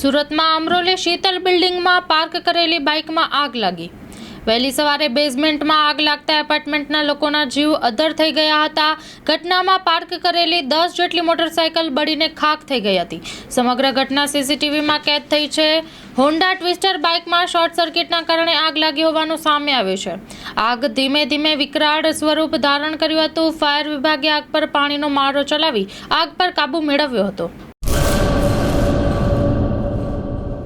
સુરતમાં અમરોલી શીતલ બિલ્ડિંગમાં પાર્ક કરેલી બાઇકમાં આગ લાગી. વહેલી સવારે બેઝમેન્ટમાં આગ લાગતા એપાર્ટમેન્ટના લોકોના જીવ અધર થઈ ગયા હતા. ઘટનામાં પાર્ક કરેલી દસ જેટલી મોટરસાયકલ બળીને ખાખ થઈ ગઈ હતી. સમગ્ર ઘટના સીસીટીવીમાં કેદ થઈ છે. હોન્ડા ટ્વિસ્ટર બાઇકમાં શોર્ટ સર્કિટના કારણે આગ લાગી હોવાનું સામે આવ્યું છે. આગ ધીમે ધીમે વિકરાળ સ્વરૂપ ધારણ કર્યું હતું. ફાયર વિભાગે આગ પર પાણીનો મારો ચલાવી આગ પર કાબુ મેળવ્યો હતો.